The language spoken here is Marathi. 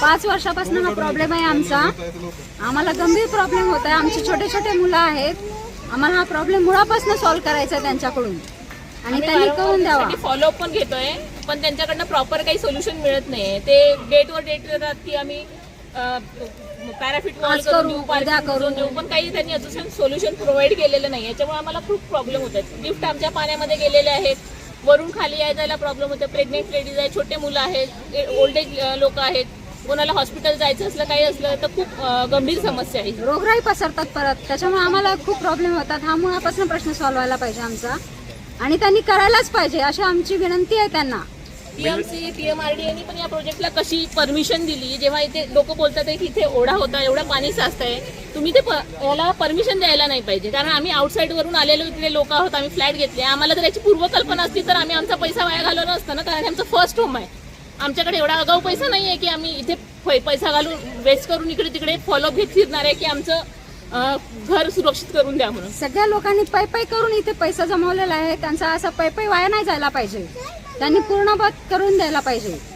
पाच वर्षापासून हा प्रॉब्लेम आहे आमचा. आम्हाला गंभीर प्रॉब्लेम होत आहे. आमचे छोटे छोटे मुलं आहेत. आम्हाला हा प्रॉब्लेम मुळापासून सॉल्व्ह करायचा आहे त्यांच्याकडून. आणि त्यांनी कळून द्यावा. फॉलोअप पण घेतोय पण त्यांच्याकडनं प्रॉपर काही सोल्युशन मिळत नाही ते डेट देतात की आम्ही पॅराफिटमॉल करून करू, देऊ करू. करून देऊ पण काही त्यांनी अजून सोल्युशन प्रोव्हाइड केलेलं नाही याच्यामुळे आम्हाला खूप प्रॉब्लेम होत आहेत. लिफ्ट आमच्या पाण्यामध्ये गेलेले आहेत. वरून खाली याय जायला प्रॉब्लेम होते. प्रेग्नेंट लेडीज आहेत छोटे मुलं आहेत ओल्ड एज लोक आहेत. कोणाला हॉस्पिटल जायचं असलं काही असलं तर खूप गंभीर समस्या आहे. रोगराई पसरतात परत. त्याच्यामुळे आम्हाला खूप प्रॉब्लेम होतात. हा मुळापासून प्रश्न सॉल्व्ह व्हायला पाहिजे आमचा. आणि त्यांनी करायलाच पाहिजे अशी आमची विनंती आहे त्यांना. टीएमसी टीएमआरडीएनी पण या प्रोजेक्टला कशी परमिशन दिली? जेव्हा इथे लोक बोलतात आहे की इथे ओढा होता एवढं पाणी साचतंय. तुम्ही ते प- याला परमिशन द्यायला नाही पाहिजे. कारण आम्ही आउटसाईड वरून आलेलो इकडे लोक आहोत आम्ही फ्लॅट घेतले. आम्हाला जर याची पूर्वकल्पना असती तर आम्ही आमचा पैसा वाया घालवला असतं ना. कारण आमचं फर्स्ट होम आहे. आमच्याकडे एवढा अगाऊ पैसा नाही आहे की आम्ही इथे पै- पैसा घालून वेस्ट करून इकडे तिकडे फॉलोअप घेत फिरणार आहे की आमचं घर सुरक्षित करून द्या म्हणून. सगळ्या लोकांनी पै पै करून इथे पैसा जमवलेला आहे. त्यांचा असा पै पै वाया नाही जायला पाहिजे. त्यांनी पूर्ण करून द्यायला पाहिजे.